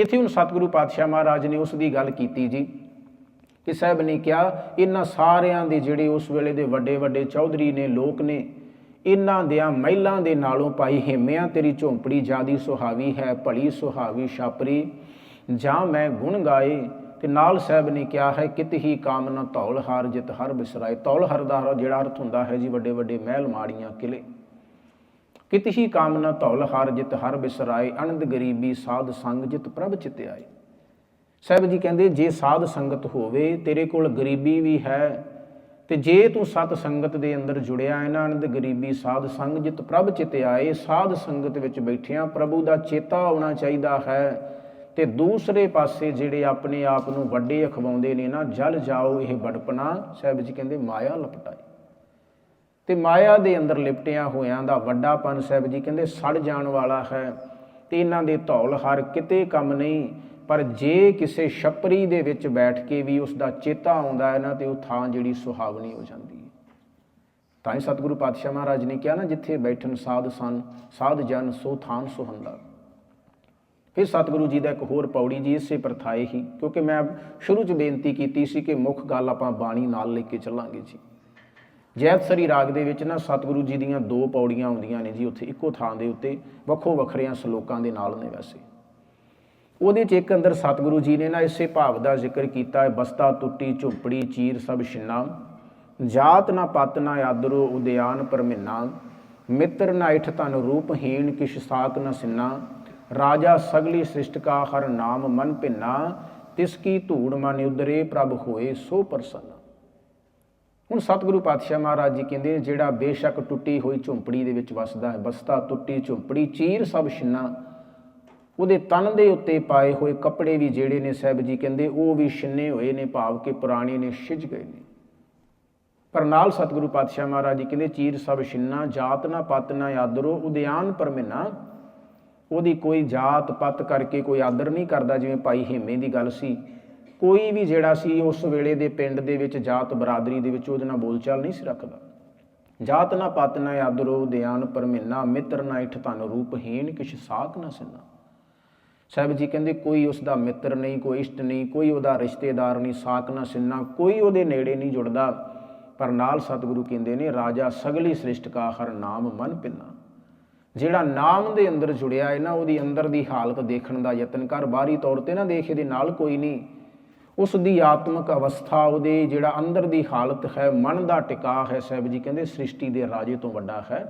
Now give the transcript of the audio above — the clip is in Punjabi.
ਇੱਥੇ ਹੁਣ ਸਤਿਗੁਰੂ ਪਾਤਸ਼ਾਹ ਮਹਾਰਾਜ ਨੇ ਉਸ ਦੀ ਗੱਲ ਕੀਤੀ ਜੀ, ਕਿ ਸਾਹਿਬ ਨੇ ਕਿਹਾ, ਇਹਨਾਂ ਸਾਰਿਆਂ ਦੇ ਜਿਹੜੇ ਉਸ ਵੇਲੇ ਦੇ ਵੱਡੇ ਵੱਡੇ ਚੌਧਰੀ ਨੇ, ਲੋਕ ਨੇ, ਇਹਨਾਂ ਦਿਆਂ ਮਹਿਲਾਂ ਦੇ ਨਾਲੋਂ ਪਾਈ ਹਿੰਮਿਆਂ ਤੇਰੀ ਝੌਂਪੜੀ ਜਿਆਦੀ ਸੁਹਾਵੀ ਹੈ, ਭਲੀ ਸੁਹਾਵੀ ਛਾਪਰੀ, ਜਾਂ ਮੈਂ ਗੁਣ ਗਾਏ। ਤੇ ਨਾਲ ਸਾਹਿਬ ਨੇ ਕਿਹਾ ਹੈ, ਕਿਤ ਹੀ ਕਾਮਨਾ ਧੌਲ ਹਾਰ ਜਿਤ ਹਰ ਬਿਸਰਾਏ। ਧੌਲ ਹਰ ਦਾ ਜਿਹੜਾ ਅਰਥ ਹੁੰਦਾ ਹੈ ਜੀ, ਵੱਡੇ ਵੱਡੇ ਮਹਿਲ ਮਾੜੀਆਂ ਕਿਲੇ। ਕਿਤ ਹੀ ਕਾਮਨਾ ਧੌਲ ਹਰ ਜਿਤ ਹਰ ਬਿਸਰਾਏ ਅਨੰਦ ਗਰੀਬੀ ਸਾਧ ਸੰਗ ਜਿਤ ਪ੍ਰਭ ਚਿਤ ਆਏ। ਸਾਹਿਬ ਜੀ ਕਹਿੰਦੇ, ਜੇ ਸਾਧ ਸੰਗਤ ਹੋਵੇ, ਤੇਰੇ ਕੋਲ ਗਰੀਬੀ ਵੀ ਹੈ, ਤੇ ਜੇ ਤੂੰ ਸਤ ਸੰਗਤ ਦੇ ਅੰਦਰ ਜੁੜਿਆ, ਇਹਨਾਂ ਨਾ ਅਨੰਦ ਗਰੀਬੀ ਸਾਧ ਸੰਗ ਜਿਤ ਪ੍ਰਭ ਚਿਤ ਆਏ, ਸਾਧ ਸੰਗਤ ਵਿੱਚ ਬੈਠਿਆਂ ਪ੍ਰਭੂ ਦਾ ਚੇਤਾ ਆਉਣਾ ਚਾਹੀਦਾ ਹੈ, ਤੇ ਦੂਸਰੇ ਪਾਸੇ ਜਿਹੜੇ ਆਪਣੇ ਆਪ ਨੂੰ ਵੱਡੇ ਅਖਵਾਉਂਦੇ ਨੇ ਨਾ, ਜਲ ਜਾਓ ਇਹ ਬੜਪਣਾ ਸਾਹਿਬ ਜੀ ਕਹਿੰਦੇ, ਮਾਇਆ ਲਪਟਾਏ ਤੇ ਮਾਇਆ ਦੇ ਅੰਦਰ ਲਿਪਟਿਆਂ ਹੋਇਆਂ ਦਾ ਵੱਡਾਪਨ ਸਾਹਿਬ ਜੀ ਕਹਿੰਦੇ ਸੜ ਜਾਣ ਵਾਲਾ ਹੈ ਤੇ ਇਹਨਾਂ ਦੇ ਧੌਲ ਹਰ ਕਿਤੇ ਕੰਮ ਨਹੀਂ, ਪਰ ਜੇ ਕਿਸੇ ਛਪਰੀ ਦੇ ਵਿੱਚ ਬੈਠ ਕੇ ਵੀ ਉਸ ਦਾ ਚੇਤਾ ਆਉਂਦਾ ਹੈ ਨਾ, ਤੇ ਉਹ ਥਾਂ ਜਿਹੜੀ ਸੁਹਾਵਣੀ ਹੋ ਜਾਂਦੀ ਹੈ। ਤਾਂ ਹੀ ਸਤਿਗੁਰੂ ਪਾਤਸ਼ਾਹ ਮਹਾਰਾਜ ਨੇ ਕਿਹਾ ਨਾ, ਜਿੱਥੇ ਬੈਠਣ ਸਾਧ ਸਨ, ਸਾਧ ਜਨ, ਸੋ ਥਾਨ ਸੁਹੰਦਾ ਫਿਰ ਸਤਿਗੁਰੂ ਜੀ ਦਾ ਇੱਕ ਹੋਰ ਪੌੜੀ ਜੀ ਇਸੇ ਪ੍ਰਥਾਏ ਹੀ, ਕਿਉਂਕਿ ਮੈਂ ਸ਼ੁਰੂ 'ਚ ਬੇਨਤੀ ਕੀਤੀ ਸੀ ਕਿ ਮੁੱਖ ਗੱਲ ਆਪਾਂ ਬਾਣੀ ਨਾਲ ਲੈ ਕੇ ਚੱਲਾਂਗੇ ਜੀ। ਜੈਤਸਰੀ ਰਾਗ ਦੇ ਵਿੱਚ ਨਾ ਸਤਿਗੁਰੂ ਜੀ ਦੀਆਂ ਦੋ ਪੌੜੀਆਂ ਆਉਂਦੀਆਂ ਨੇ ਜੀ ਉੱਥੇ, ਇੱਕੋ ਥਾਂ ਦੇ ਉੱਤੇ ਵੱਖੋ ਵੱਖਰਿਆਂ ਸ਼ਲੋਕਾਂ ਦੇ ਨਾਲ ਨੇ ਵੈਸੇ। ਉਹਦੇ 'ਚ ਇੱਕ ਅੰਦਰ ਸਤਿਗੁਰੂ ਜੀ ਨੇ ਨਾ ਇਸੇ ਭਾਵ ਦਾ ਜ਼ਿਕਰ ਕੀਤਾ ਹੈ ਬਸਤਾ ਟੁੱਟੀ, ਝੁੱਪੜੀ, ਚੀਰ ਸਭ ਛਿੰਨਾ, ਜਾਤ ਨਾ ਪਤ ਨਾ ਆਦਰੋ ਉਦਿਆਨ ਪਰਮਿਨਾ, ਮਿੱਤਰ ਨਾ ਇਠ ਤਨ ਰੂਪਹੀਣ ਕਿਛ ਸਾਕ ਨ ਸਿੰਨਾ, ਰਾਜਾ ਸਗਲੀ ਸ੍ਰਿਸ਼ਟ ਕਾ ਹਰ ਨਾਮ ਮਨ ਭਿੰਨਾ, ਤਿਸ ਕੀ ਧੂੜ ਮਨ ਉਦਰੇ ਪ੍ਰਭ ਹੋਏ ਸੋ ਪ੍ਰਸੰਨ। ਹੁਣ ਸਤਿਗੁਰੂ ਪਾਤਸ਼ਾਹ ਮਹਾਰਾਜ ਜੀ ਕਹਿੰਦੇ ਨੇ, ਜਿਹੜਾ ਬੇਸ਼ੱਕ ਟੁੱਟੀ ਹੋਈ ਝੁੰਪੜੀ ਦੇ ਵਿੱਚ ਵਸਦਾ ਹੈ ਬਸਤਾ ਟੁੱਟੀ ਝੁੰਪੜੀ ਚੀਰ ਸਭ ਛਿੰਨਾ। ਉਹਦੇ ਤਨ ਦੇ ਉੱਤੇ ਪਾਏ ਹੋਏ ਕੱਪੜੇ ਵੀ ਜਿਹੜੇ ਨੇ ਸਾਹਿਬ ਜੀ ਕਹਿੰਦੇ ਉਹ ਵੀ ਛਿੰਨੇ ਹੋਏ ਨੇ ਭਾਵ ਕਿ ਪੁਰਾਣੇ ਨੇ ਛਿਜ ਗਏ ਨੇ। ਪਰ ਨਾਲ ਸਤਿਗੁਰੂ ਪਾਤਸ਼ਾਹ ਮਹਾਰਾਜ ਜੀ ਕਹਿੰਦੇ ਚੀਰ ਸਭ ਛਿੰਨਾ ਜਾਤ ਨਾ ਪਤ ਨਾ ਆਦਰੋ ਉਦਿਆਨ ਪਰਮਿਨਾ। ਉਹਦੀ ਕੋਈ ਜਾਤ ਪਤ ਕਰਕੇ ਕੋਈ ਆਦਰ ਨਹੀਂ ਕਰਦਾ ਜਿਵੇਂ ਭਾਈ ਹੇਮੇ ਦੀ ਗੱਲ ਸੀ। ਕੋਈ ਵੀ ਜਿਹੜਾ ਸੀ ਉਸ ਵੇਲੇ ਦੇ ਪਿੰਡ ਦੇ ਵਿੱਚ ਜਾਤ ਬਰਾਦਰੀ ਦੇ ਵਿੱਚ ਉਹਦੇ ਨਾਲ ਬੋਲਚਾਲ ਨਹੀਂ ਸੀ ਰੱਖਦਾ। ਜਾਤ ਨਾ ਪਤ, ਨਾ ਆਦਰੋ ਦਿਆਨ, ਪਰਮਿਨਾ, ਮਿੱਤਰ, ਨਾ ਇਠ ਤਨ ਰੂਪਹੀਣ ਕਿਛ ਸਾਕ ਨਾ ਸਿੰਨਾ ਸਾਹਿਬ ਜੀ ਕਹਿੰਦੇ ਕੋਈ ਉਸ ਦਾ ਮਿੱਤਰ ਨਹੀਂ, ਕੋਈ ਇਸ਼ਟ ਨਹੀਂ, ਕੋਈ ਉਹਦਾ ਰਿਸ਼ਤੇਦਾਰ ਨਹੀਂ ਸਾਕ ਨਾ ਸਿਨਾ ਕੋਈ ਉਹਦੇ ਨੇੜੇ ਨਹੀਂ ਜੁੜਦਾ। ਪਰ ਨਾਲ ਸਤਿਗੁਰੂ ਕਹਿੰਦੇ ਨੇ, ਰਾਜਾ ਸਗਲੀ ਸ੍ਰਿਸ਼ਟ ਕਾ ਹਰ ਨਾਮ ਮਨ ਪਿੰਨਾ। ਜਿਹੜਾ ਨਾਮ ਦੇ ਅੰਦਰ ਜੁੜਿਆ ਹੈ ਨਾ, ਉਹਦੀ ਅੰਦਰ ਦੀ ਹਾਲਤ ਦੇਖਣ ਦਾ ਯਤਨ ਕਰ ਬਾਹਰੀ ਤੌਰ ਤੇ ਨਾ ਦੇਖ, ਇਹਦੇ ਨਾਲ ਕੋਈ ਨਹੀਂ। ਉਸ ਦੀ ਆਤਮਿਕ ਅਵਸਥਾ, ਉਹਦੇ ਜਿਹੜਾ ਅੰਦਰ ਦੀ ਹਾਲਤ ਹੈ, ਮਨ ਦਾ ਟਿਕਾ ਹੈ, ਸਾਹਿਬ ਜੀ ਕਹਿੰਦੇ ਸ੍ਰਿਸ਼ਟੀ ਦੇ ਰਾਜੇ ਤੋਂ ਵੱਡਾ ਹੈ।